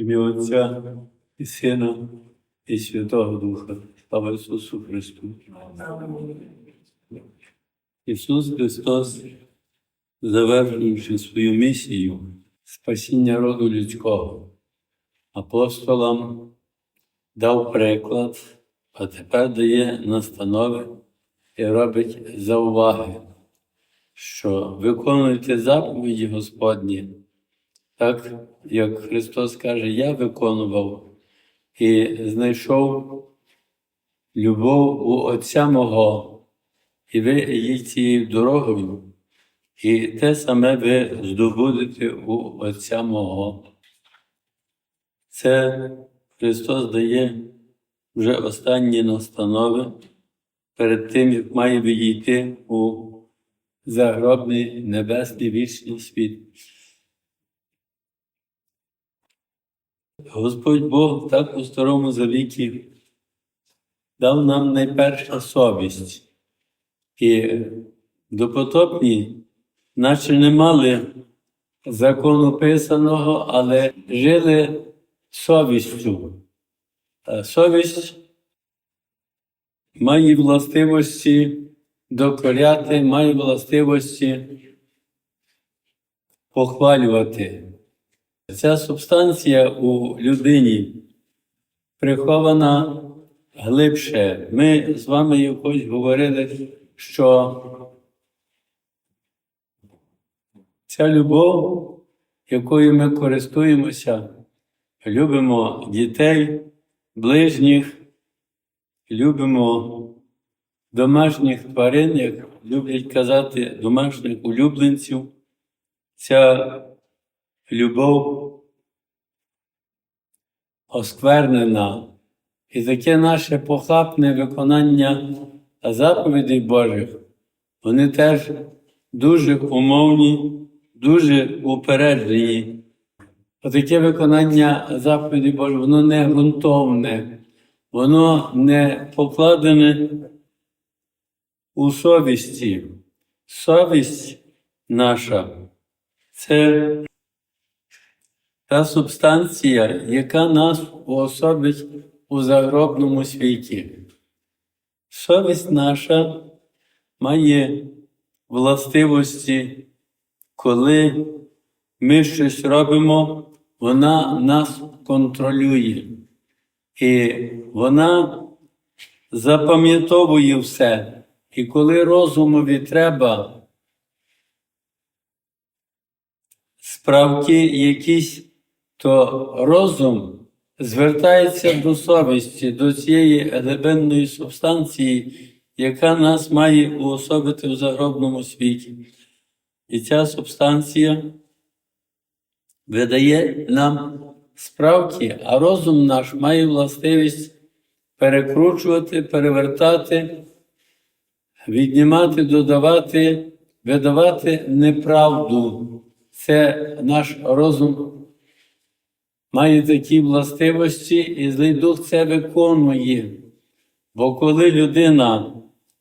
Ім'я Отця і Сина і Святого Духа. Слава Ісусу Христу. Ісус Христос, завершивши свою місію спасіння роду людського, апостолам дав приклад, а тепер дає настанови і робить зауваги, що виконуйте заповіді Господні, так як Христос каже, я виконував і знайшов любов у Отця мого, і ви їдь цією дорогою, і те саме ви здобудете у Отця мого. Це Христос дає вже останні настанови перед тим, як має відійти у загробний небесний вічний світ. Господь Бог так у Старому Завіті дав нам найперше совість. І допотопні, наче не мали закону писаного, але жили совістю. Совість має властивості докоряти, має властивості похвалювати. Ця субстанція у людині прихована глибше. Ми з вами якось говорили, що ця любов, якою ми користуємося, любимо дітей, ближніх, любимо домашніх тварин, як люблять казати, домашніх улюбленців. Ця любов осквернена. І таке наше похапне виконання заповідей Божих, вони теж дуже умовні, дуже упереджені. Отаке виконання заповідей Божих, воно не ґрунтовне, воно не покладене у совісті. Совість наша це та субстанція, яка нас уособить у загробному світі. Совість наша має властивості, коли ми щось робимо, вона нас контролює. І вона запам'ятовує все. І коли розумові треба справки якісь, то розум звертається до совісті, до цієї глибинної субстанції, яка нас має уособити в загробному світі. І ця субстанція видає нам справки, а розум наш має властивість перекручувати, перевертати, віднімати, додавати, видавати неправду. Це наш розум має такі властивості, і злий дух це виконує. Бо коли людина,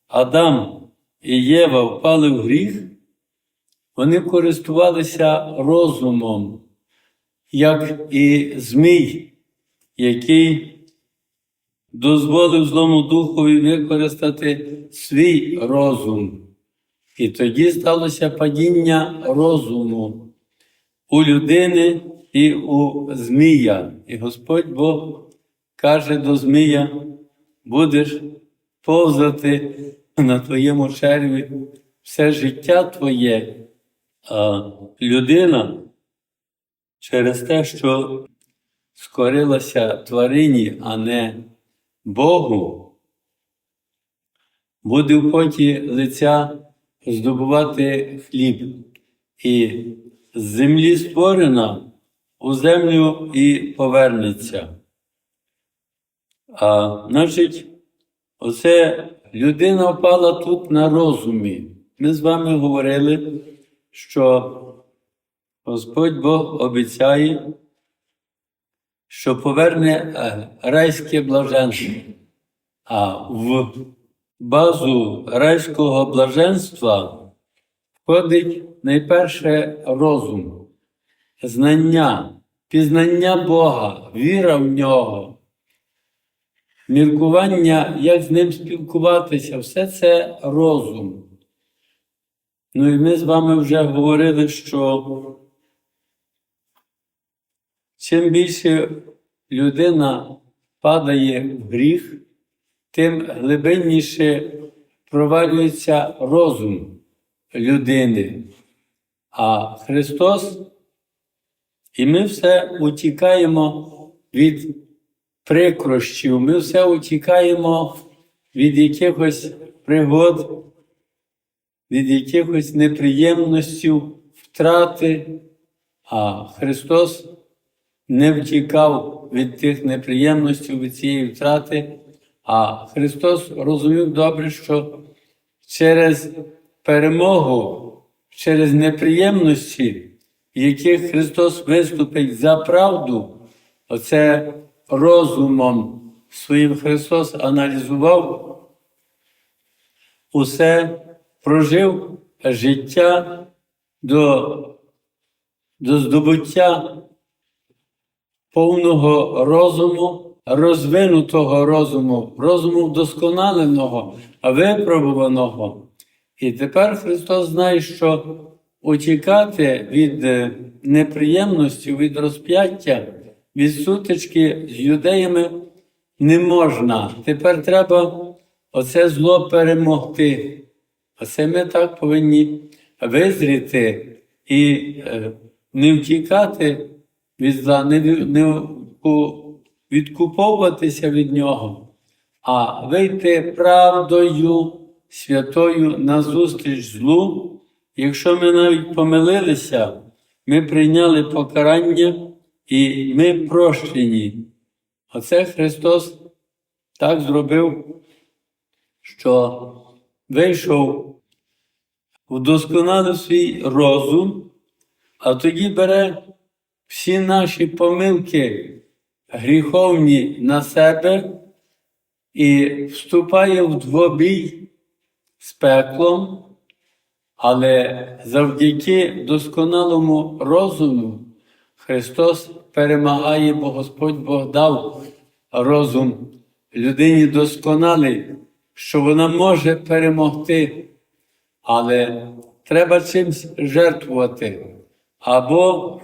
Адам і Єва впали в гріх, вони користувалися розумом, як і Змій, який дозволив злому духові використати свій розум. І тоді сталося падіння розуму у людини і у Змія. І Господь Бог каже до Змія, будеш повзати на твоєму черві все життя твоє, а людина через те, що скорилася тварині, а не Богу, буде в поті лиця здобувати хліб. І з землі створена у землю і повернеться. А значить, оце людина впала тут на розумі. Ми з вами говорили, що Господь Бог обіцяє, що поверне е, райське блаженство. А в базу райського блаженства входить найперше розум, знання, пізнання Бога, віра в нього, міркування, як з ним спілкуватися, все це розум. Ну і ми з вами вже говорили, що чим більше людина падає в гріх, тим глибинніше провалюється розум людини. А Христос, і ми все утікаємо від прикрощів, ми все утікаємо від якихось пригод, від якихось неприємностей, втрати, а Христос не втікав від тих неприємностей, від цієї втрати, а Христос розумів добре, що через перемогу, через неприємності, яких Христос виступить за правду, оце розумом своїм Христос аналізував, усе прожив життя до, до здобуття повного розуму, розвинутого розуму, розуму вдосконаленого, випробуваного. І тепер Христос знає, що утікати від е, неприємності, від розп'яття, від сутички з юдеями не можна. Тепер треба оце зло перемогти. Оце ми так повинні визріти і е, не втікати від зла, не, ві- не ку- відкуповуватися від нього, а вийти правдою святою назустріч злу. Якщо ми навіть помилилися, ми прийняли покарання і ми прощені. Оце Христос так зробив, що вийшов, вдосконалив свій розум, а тоді бере всі наші помилки гріховні на себе і вступає в двобій з пеклом, але завдяки досконалому розуму Христос перемагає, бо Господь Бог дав розум людині досконалий, що вона може перемогти, але треба чимсь жертвувати. Або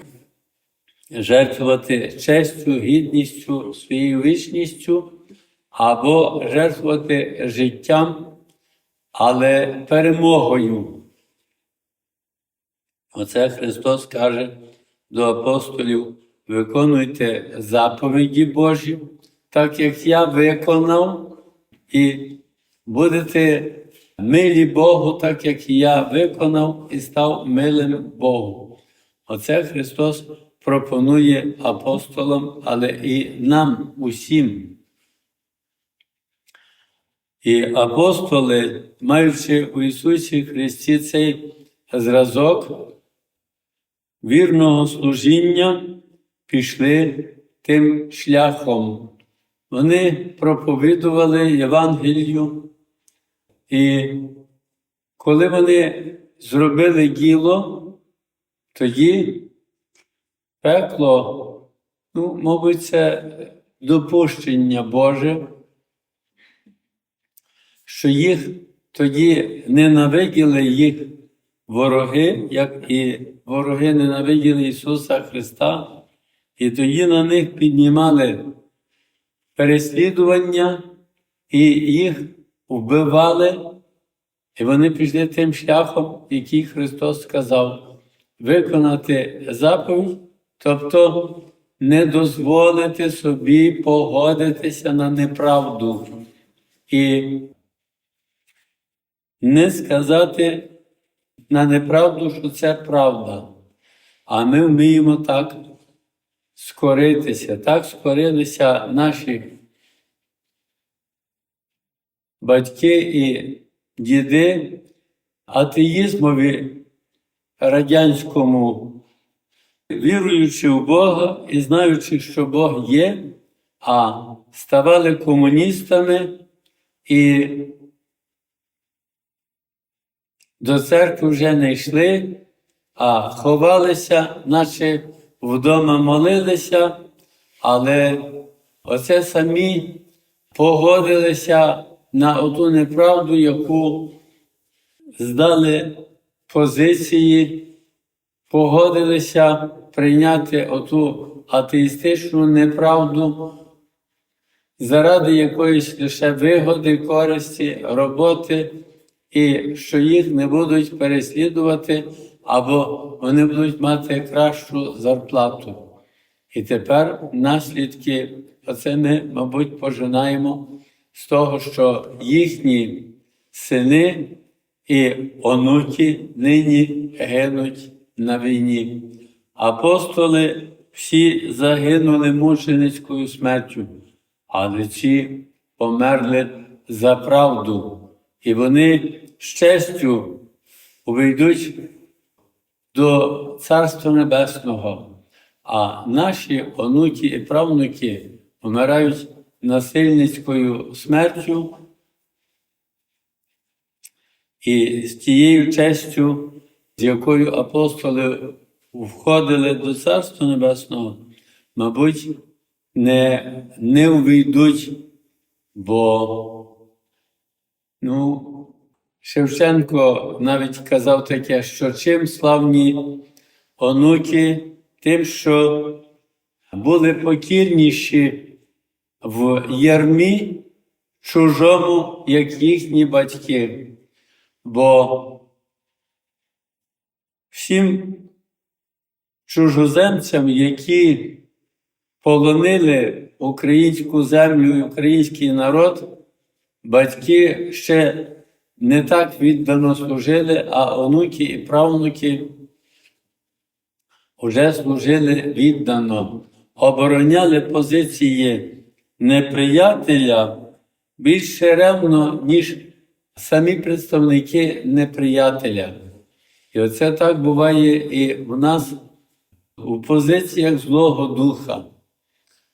жертвувати честю, гідністю, своєю вічністю, або жертвувати життям, але перемогою. Оце Христос каже до апостолів: виконуйте заповіді Божі, так як я виконав, і будете милі Богу, так як я виконав і став милим Богу. Оце Христос пропонує апостолам, але і нам усім. І апостоли, маючи у Ісусі Христі цей зразок вірного служіння, пішли тим шляхом. Вони проповідували Євангелію, і коли вони зробили діло, тоді пекло, ну, мабуть, це допущення Боже, що їх тоді ненавиділи їх вороги, як і вороги ненавиділи Ісуса Христа, і тоді на них піднімали переслідування і їх вбивали, і вони пішли тим шляхом, який Христос сказав, виконати заповідь, тобто не дозволити собі погодитися на неправду і не сказати на неправду, що це правда. А ми вміємо так скоритися, так скорилися наші батьки і діди атеїзмові радянському, віруючи в Бога і знаючи, що Бог є, а ставали комуністами і до церкви вже не йшли, а ховалися, наче вдома молилися, але оце самі погодилися на оту неправду, яку здали позиції, погодилися прийняти оту атеїстичну неправду заради якоїсь лише вигоди, користі, роботи, і що їх не будуть переслідувати, або вони будуть мати кращу зарплату. І тепер наслідки, оце ми, мабуть, пожинаємо з того, що їхні сини і онуки нині гинуть на війні. Апостоли всі загинули мученицькою смертю, але ці померли за правду, і вони з честю увійдуть до Царства Небесного, а наші онуки і правнуки помирають насильницькою смертю. І з тією честю, з якою апостоли входили до Царства Небесного, мабуть, не, не увійдуть, бо ну, Шевченко навіть казав таке, що чим славні онуки, тим, що були покірніші в ярмі чужому, як їхні батьки. Бо всім чужоземцям, які полонили українську землю і український народ, батьки ще не так віддано служили, а онуки і правнуки вже служили віддано, обороняли позиції неприятеля більше ревно, ніж самі представники неприятеля. І оце так буває і в нас у позиціях Злого Духа.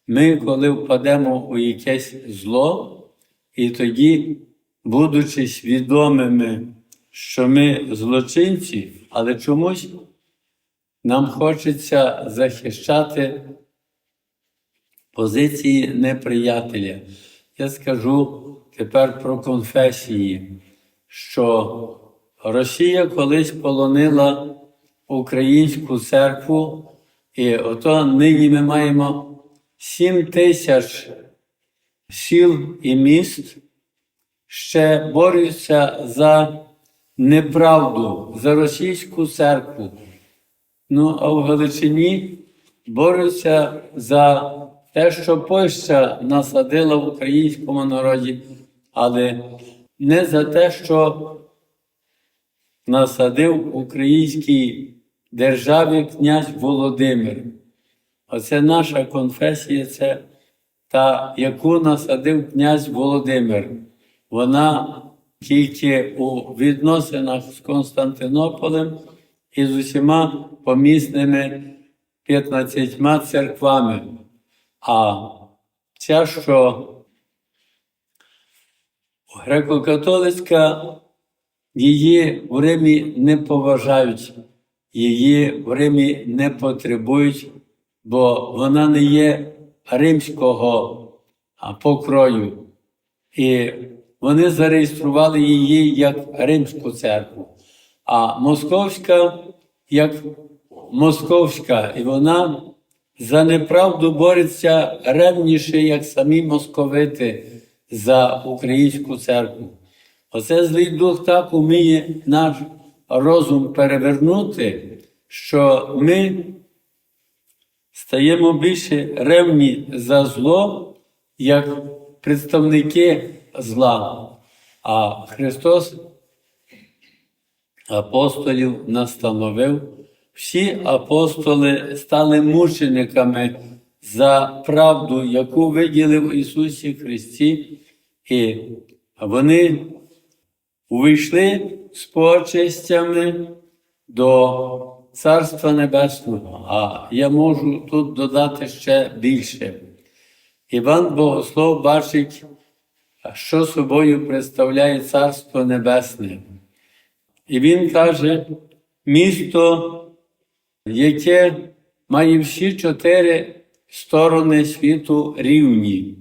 Ми, коли впадемо у якесь зло, і тоді, будучи свідомими, що ми злочинці, але чомусь нам хочеться захищати позиції неприятеля. Я скажу тепер про конфесії, що Росія колись полонила українську церкву, і ото нині ми маємо 7 тисяч сіл і міст, ще борються за неправду, за російську церкву. Ну, а в Галичині борються за те, що Польща насадила в українському народі, але не за те, що насадив українській державі князь Володимир. Оце наша конфесія, це та, яку насадив князь Володимир. Вона тільки у відносинах з Константинополем і з усіма помісними 15 церквами. А ця, що греко-католицька, її в Римі не поважають, її в Римі не потребують, бо вона не є римського покрою. І вони зареєстрували її як Римську церкву, а Московська як Московська, і вона за неправду бореться ревніше, як самі московити за українську церкву. Оце злий дух так уміє наш розум перевернути, що ми стаємо більше ревні за зло, як представники зла. А Христос апостолів настановив, всі апостоли стали мучениками за правду, яку виділив Ісусі Христі, і вони увійшли з почестями до Царства Небесного. А я можу тут додати ще більше. Іван Богослов бачить, що собою представляє Царство Небесне. І він каже, місто, яке має всі чотири сторони світу рівні,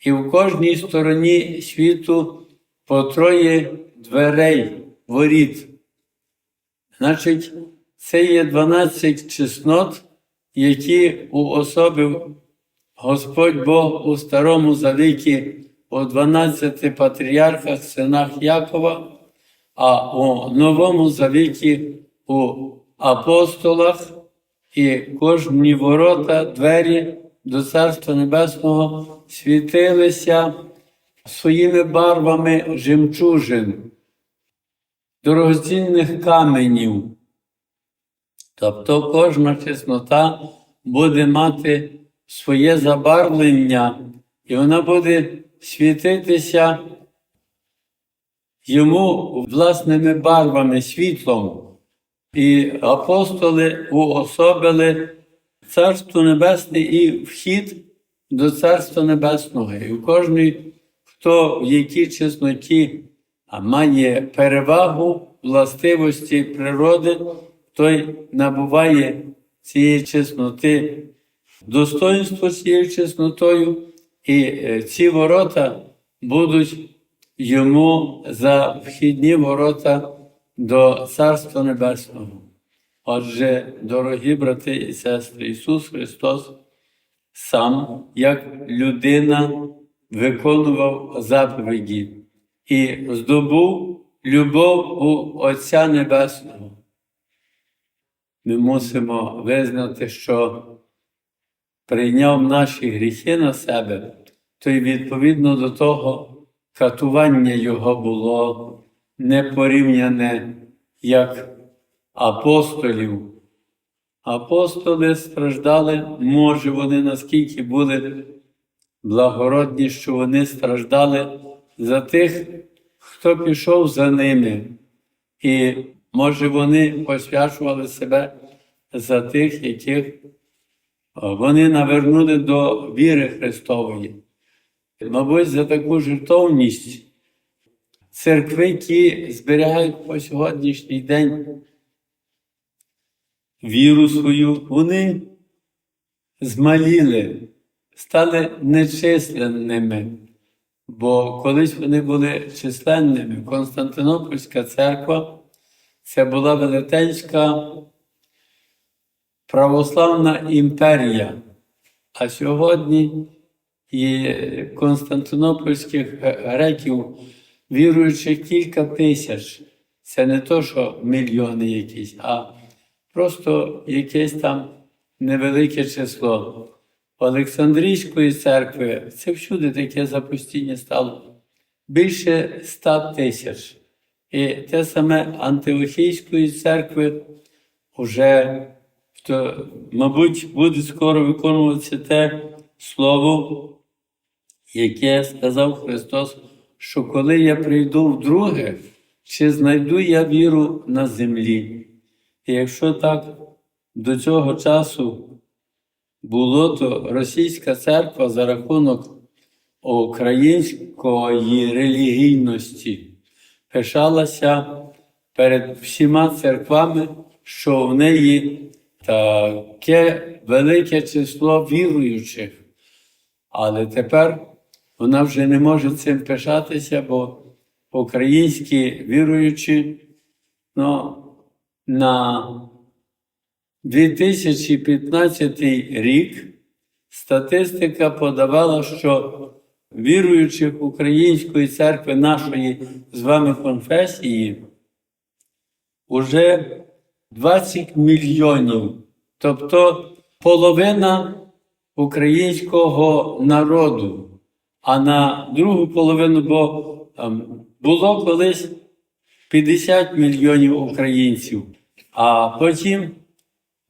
і в кожній стороні світу по троє дверей, воріт. Значить, це є 12 чеснот, які уособив Господь Бог у Старому Завіті у 12 патріархах, синах Якова, а у Новому Завіті у апостолах і кожні ворота, двері до Царства Небесного світилися своїми барвами жемчужин, дорогоцінних каменів. Тобто кожна чеснота буде мати своє забарвлення, і вона буде світитися йому власними барвами, світлом. І апостоли уособили Царство Небесне і вхід до Царства Небесного. І у кожній, хто в якій чесноті має перевагу властивості природи, той набуває цієї чесноти, достоинство цією чеснотою, і е, ці ворота будуть йому за вхідні ворота до Царства Небесного. Отже, дорогі брати і сестри, Ісус Христос сам, як людина, виконував заповіді і здобув любов у Отця Небесного. Ми мусимо визнати, що прийняв наші гріхи на себе, то й відповідно до того катування його було не порівняне як апостолів. Апостоли страждали, може, вони наскільки були благородні, що вони страждали за тих, хто пішов за ними. І може вони посвячували себе за тих, яких вони навернули до віри Христової. Мабуть, за таку жертовність церкви, які зберігають по сьогоднішній день віру свою, вони змаліли, стали нечисленними. Бо колись вони були численними. Константинопольська церква це була велетенська православна імперія. А сьогодні і константинопольських греків віруючих кілька тисяч. Це не то, що мільйони якісь, а просто якесь там невелике число. Олександрійської церкви це всюди таке запустіння стало більше ста тисяч. І те саме Антиохійської церкви вже, то, мабуть, буде скоро виконуватися те слово, яке сказав Христос, що коли я прийду вдруге, чи знайду я віру на землі. І якщо так до цього часу було, то російська церква за рахунок української релігійності пишалася перед всіма церквами, що в неї таке велике число віруючих. Але тепер вона вже не може цим пишатися, бо українські віруючі ну, на 2015 рік статистика подавала, що віруючих Української церкви нашої з вами конфесії уже 20 мільйонів, тобто половина українського народу. А на другу половину, бо ем, було колись 50 мільйонів українців, а потім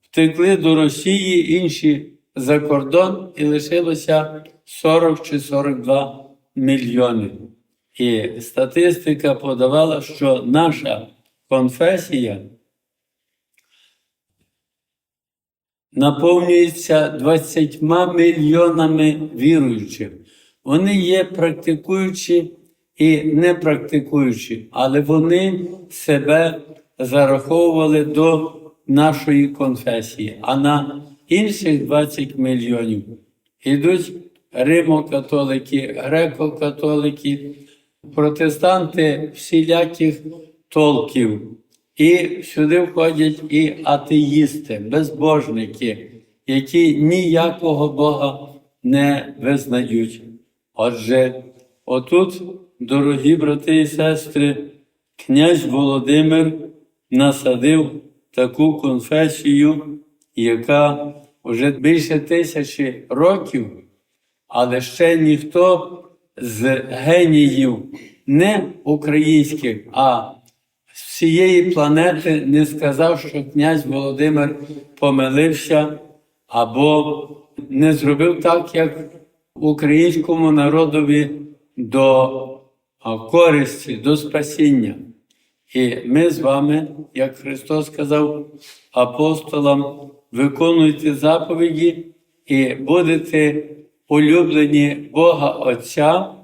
втекли до Росії інші за кордон і лишилося 40 чи 42 мільйони. І статистика подавала, що наша конфесія наповнюється 20 мільйонами віруючих. Вони є практикуючі і не практикуючі, але вони себе зараховували до нашої конфесії. А на інших 20 мільйонів йдуть римокатолики, греко-католики, протестанти всіляких толків. І сюди входять і атеїсти, безбожники, які ніякого Бога не визнають. Отже, отут, дорогі брати і сестри, князь Володимир насадив таку конфесію, яка вже більше тисячі років, але ще ніхто з геніїв не українських, а всієї планети не сказав, що князь Володимир помилився або не зробив так, як українському народові до користі, до спасіння. І ми з вами, як Христос сказав апостолам, виконуйте заповіді і будете улюблені Бога Отця,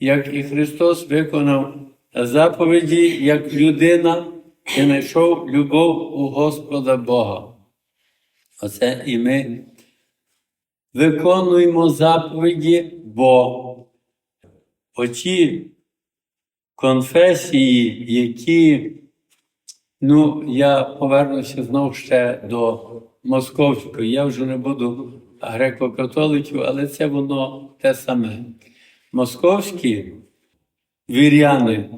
як і Христос виконав заповіді як людина і знайшов любов у Господа Бога. Оце і ми виконуємо заповіді, бо оті конфесії, які, ну, я повернуся знову ще до московської. Я вже не буду греко-католиків, але це воно те саме. Московські віряни,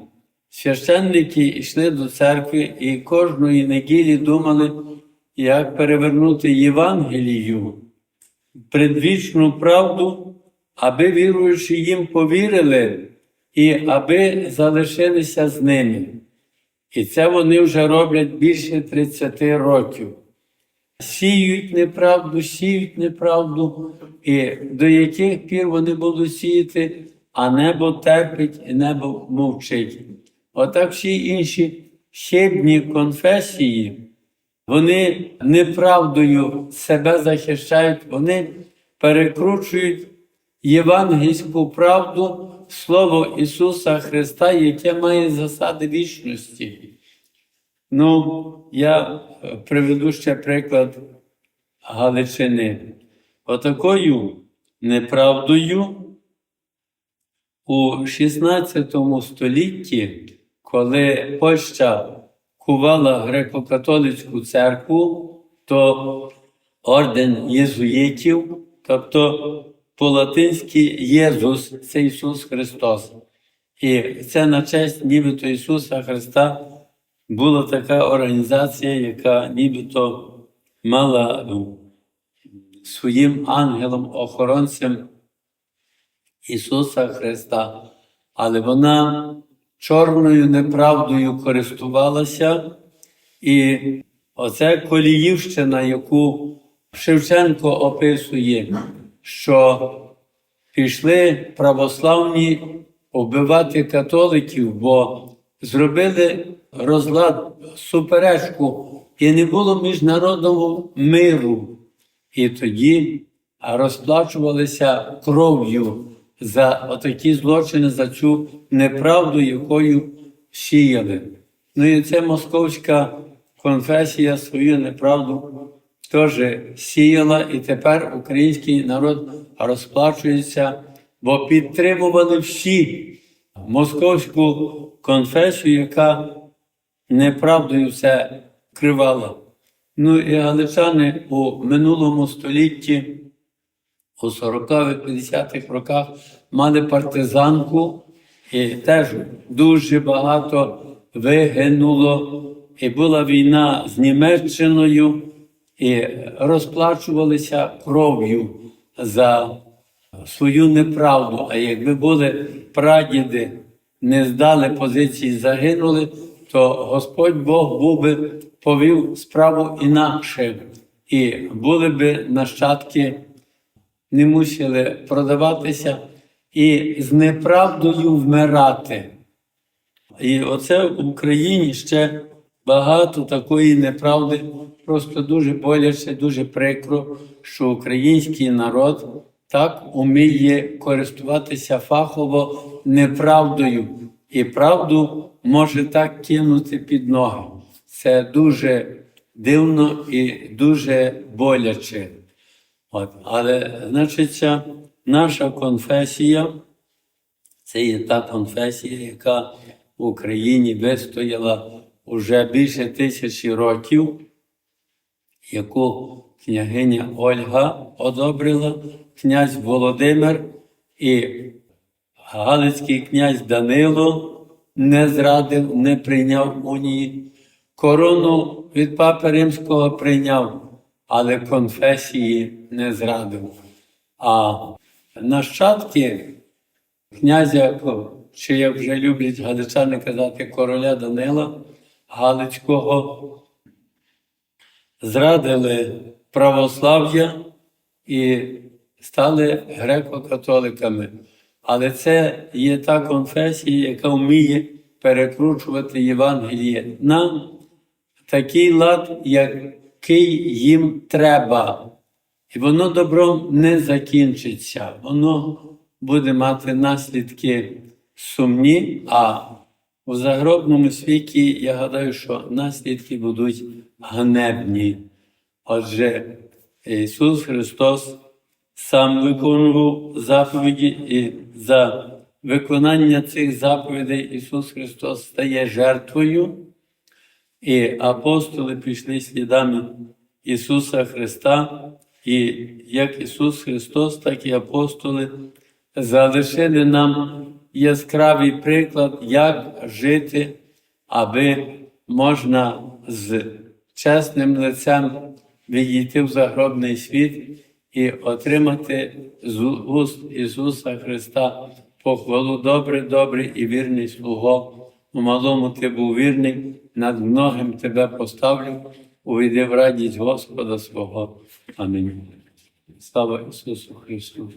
священники йшли до церкви і кожної неділі думали, як перевернути Євангелію, предвічну правду, аби віруючі їм повірили і аби залишилися з ними. І це вони вже роблять більше 30 років. Сіють неправду, сіють неправду, і до яких пір вони будуть сіяти, а небо терпить і небо мовчить. Отак всі інші хибні конфесії, вони неправдою себе захищають, вони перекручують євангельську правду, Слово Ісуса Христа, яке має засади вічності. Ну, я е, приведу ще приклад Галичини. Отакою неправдою у 16 столітті, коли Польща кувала греко-католицьку церкву, то орден єзуїтів, тобто по-латинськи Єзус, це Ісус Христос. І це на честь нібито Ісуса Христа була така організація, яка нібито мала ну, своїм ангелом-охоронцем Ісуса Христа. Але вона чорною неправдою користувалася, і оце коліївщина, яку Шевченко описує, що пішли православні вбивати католиків, бо зробили розлад, суперечку, і не було міжнародного миру. І тоді розплачувалися кров'ю за отакі злочини, за цю неправду, якою сіяли. Ну і це московська конфесія свою неправду теж сіяла, і тепер український народ розплачується, бо підтримували всі московську конфесію, яка неправдою все кривала. Ну і галичани у минулому столітті, у 40-50-х роках, мали партизанку, і теж дуже багато вигинуло. І була війна з Німеччиною, і розплачувалися кров'ю за свою неправду. А якби були прадіди, не здали позиції, загинули, то Господь Бог був би повів справу інакше, і були би нащадки, не мусили продаватися і з неправдою вмирати. І оце в Україні ще багато такої неправди. Просто дуже боляче, дуже прикро, що український народ так уміє користуватися фахово неправдою, і правду може так кинути під ноги. Це дуже дивно і дуже боляче. От. Але, значить, наша конфесія це є та конфесія, яка в Україні вистояла уже більше тисячі років, яку княгиня Ольга одобрила, князь Володимир і Галицький князь Данило не зрадив, не прийняв унії. Корону від папи римського прийняв, але конфесії не зрадив. А нащадки князя, чи як вже люблять галичани казати, короля Данила Галицького, зрадили православ'я і стали греко-католиками. Але це є та конфесія, яка вміє перекручувати Євангеліє на такий лад, який їм треба. І воно добром не закінчиться. Воно буде мати наслідки сумні, а у загробному світі я гадаю, що наслідки будуть ганебні. Отже, Ісус Христос сам виконував заповіді, і за виконання цих заповідей Ісус Христос стає жертвою, і апостоли пішли слідами Ісуса Христа, і як Ісус Христос, так і апостоли залишили нам яскравий приклад, як жити, аби можна з чесним лицем відійти в загробний світ і отримати з уст Ісуса Христа похвалу добре, добре і вірний слуго. У малому ти був вірний, над многим тебе поставлю, увійди в радість Господа свого. Амінь. Слава Ісусу Христу!